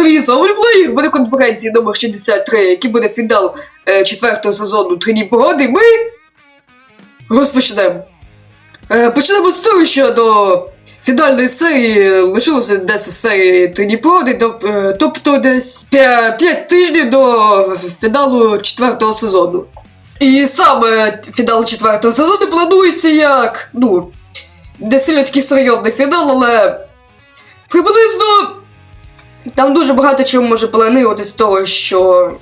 Привіт, Саульплеєр! Буде конференції номер 63, який буде фінал е, четвертого сезону Трині погоди. Ми розпочнемо. Е, почнемо з того, що до фінальної серії лишилося 10 серій Трині погоди, до, е, тобто десь 5 тижнів до фіналу четвертого сезону. І саме фінал четвертого сезону планується як, ну, не сильно такий серйозний фінал, але приблизно. Там дуже багато чого може планувати з того, що.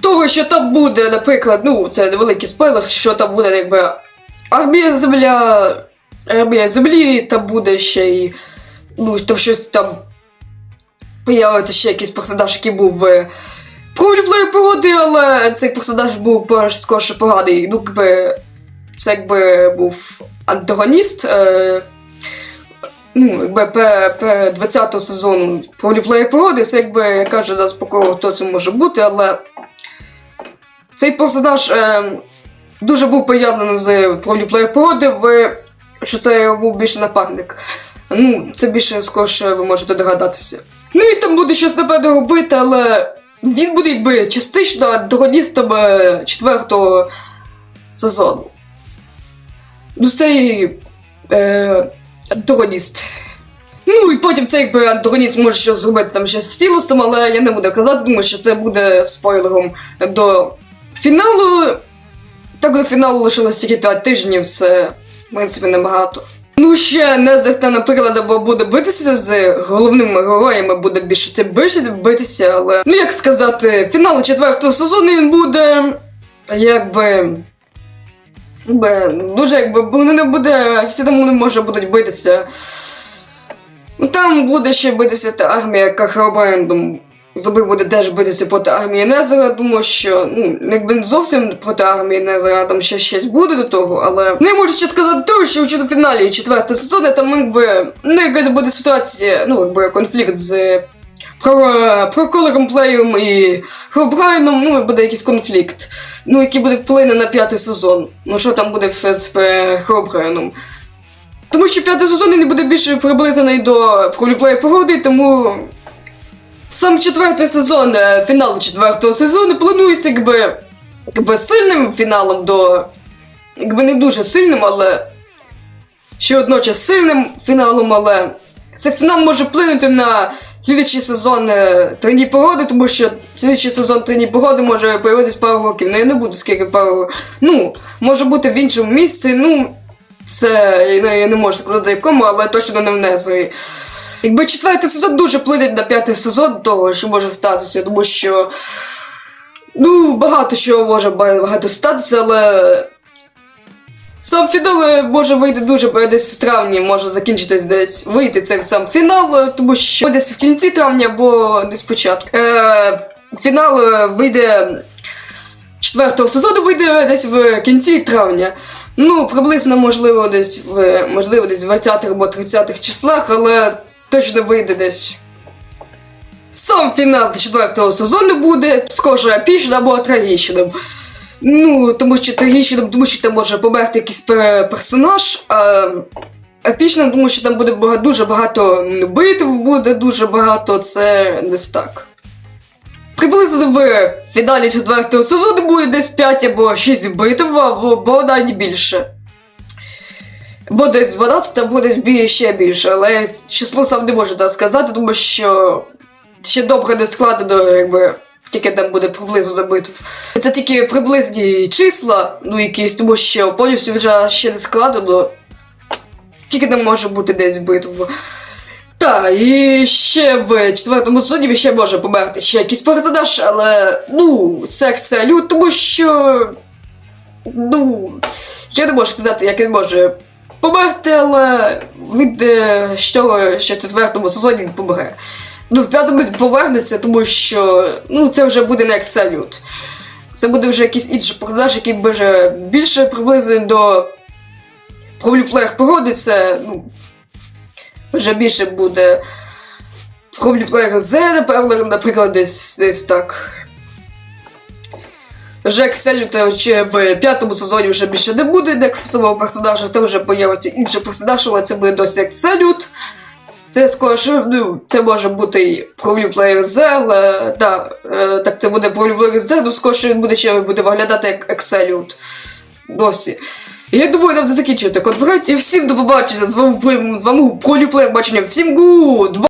Того, що там буде, наприклад, ну, це невеликий спойлер, що там буде якби армія земля. Армія землі, там буде ще й. Ну, там щось там. Появиться ще якийсь персонаж, який був в Проліплеї погоди, але цей персонаж був скорше поганий. Ну, якби. Це якби був антагоніст. Е, ну, якби П, П 20 сезону Проліплеї погоди, це якби я кажу зараз по кого хто це може бути, але цей персонаж е, дуже був пов'язаний з Проліплеї погоди, в, що це був більше напарник. Ну, це більше скорше ви можете догадатися. Ну і там буде щось напевно робити, але він буде якби частично антагоністом е, четвертого сезону. Ну, цей е, антагоніст. Ну і потім цей якби антагоніст може щось зробити там ще з Стілусом, але я не буду казати, тому що це буде спойлером до фіналу. Так до фіналу лишилось тільки 5 тижнів, це в принципі небагато. Ну, ще Незерта, наприклад, або буде битися з головними героями, буде більше більше битися, але. Ну як сказати, фінал четвертого сезону він буде. Якби. Дуже якби вони не буде. Всі там не може будуть битися. Ну там буде ще битися та армія, яка Херобрендом. Зуби буде теж битися проти армії Незера, думаю, що ну, якби зовсім проти армії Незера, там ще щось буде до того, але не можу ще сказати того, що у фіналі четвертого сезону там якби ну якась буде ситуація, ну якби конфлікт з про, про Колором Плеєм і Херобрайном, ну буде якийсь конфлікт, ну який буде вплине на п'ятий сезон. Ну що там буде з Херобрайном. Тому що п'ятий сезон не буде більше приблизений до проліплеї погоди, тому сам четвертий сезон, е, фінал четвертого сезону планується якби, якби сильним фіналом до. Якби не дуже сильним, але. Ще одночас сильним фіналом, але цей фінал може вплинути на слідчий сезон е, трені погоди, тому що слідчий сезон трені погоди може появитись пару років. Ну я не буду скільки пару. Ну, може бути в іншому місці, ну. Це ну, я не можу сказати якому, але точно не в Незері. Якби четвертий сезон дуже вплине на п'ятий сезон того, що може статися, тому що. Ну, багато чого може багато статися, але. Сам фінал е, може вийти дуже десь в травні, може закінчитись десь вийти цей сам фінал, е, тому що десь в кінці травня або десь початку. Е, фінал е, вийде четвертого сезону, вийде десь в кінці травня. Ну, приблизно, можливо, десь в можливо, десь в 20-х або 30-х числах, але точно вийде десь. Сам фінал четвертого сезону буде скорше епічним або трагічним. Ну, тому що трагічним, тому що там може померти якийсь персонаж, а епічним, тому що там буде дуже багато битв, буде дуже багато, це десь так. Приблизно в фіналі четвертого сезону буде десь 5 або 6 битв, або навіть більше. Бо десь 12, або десь ще більше, але число сам не можу так сказати, тому що ще добре не складено, якби. Тільки там буде приблизно до битв. Це тільки приблизні числа, ну якісь, тому що повністю вже ще не складено. Тільки там може бути десь битв. Так, і ще в четвертому сезоні ще може померти ще якийсь персонаж, але ну, це салют, тому що. Ну. Я не можу сказати, як він може померти, але від е, що в четвертому сезоні він помре. Ну, в п'ятому повернеться, тому що ну, це вже буде не як салют. Це буде вже якийсь інший персонаж, який буде більше приблизно до пробліплеєр погоди, це ну, вже більше буде пробліплеєр Z, напевно, наприклад, десь, десь так. Вже як Селюта в п'ятому сезоні вже більше не буде, як самого персонажа, там вже появиться інший персонаж, але це буде досі як Селют. Це скоро, ну, це може бути Player Zell, е, да, е, так це буде Player Zell, ну скоріше він буде ще буде виглядати як Excel. Досі. Я думаю, нам це закінчити конференцію. Всім до побачення. З вами, з вами Player бачення. Всім гуд!